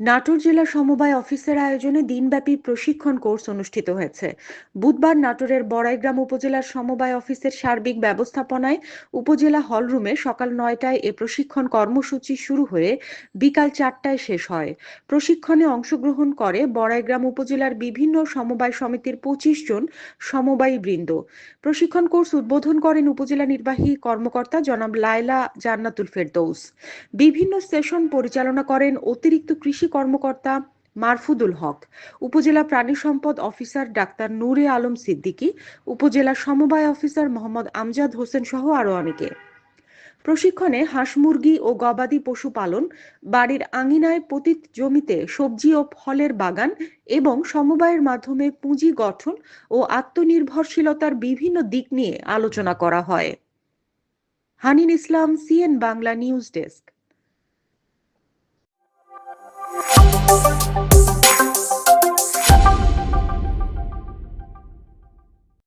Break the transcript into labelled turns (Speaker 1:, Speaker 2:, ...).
Speaker 1: নাটোর জেলা সমবায় অফিসের আয়োজনে দিনব্যাপী প্রশিক্ষণ কোর্স অনুষ্ঠিত হয়েছে। বুধবার নাটোরের বড়াইগ্রাম উপজেলার সমবায় অফিসের সার্বিক ব্যবস্থাপনায় উপজেলা হলরুমে সকাল নয়টায় এ প্রশিক্ষণ কর্মসূচি শুরু হয়ে বিকাল চারটায় শেষ হয়। প্রশিক্ষণে অংশগ্রহণ করে বড়াইগ্রাম উপজেলার বিভিন্ন সমবায় সমিতির পঁচিশ জন সমবায়ী বৃন্দ। প্রশিক্ষণ কোর্স উদ্বোধন করেন উপজেলা নির্বাহী কর্মকর্তা জনাব লায়লা জান্নাতুল ফেরদৌস। বিভিন্ন সেশন পরিচালনা করেন অতিরিক্ত কৃষি কর্মকর্তা মারফুদুল হক, উপজেলা প্রাণী সম্পদ অফিসার ডাক্তার নূরে আলম সিদ্দিকী, উপজেলা সমবায় অফিসার মোহাম্মদ আমজাদ হোসেন সহ আরও অনেকে। প্রশিক্ষণে হাঁস মুরগি ও গবাদি পশু পালন, বাড়ির আঙিনায় পতিত জমিতে সবজি ও ফলের বাগান এবং সমবায়ের মাধ্যমে পুঁজি গঠন ও আত্মনির্ভরশীলতার বিভিন্ন দিক নিয়ে আলোচনা করা হয়। Hanin Islam, CN Bangla news desk.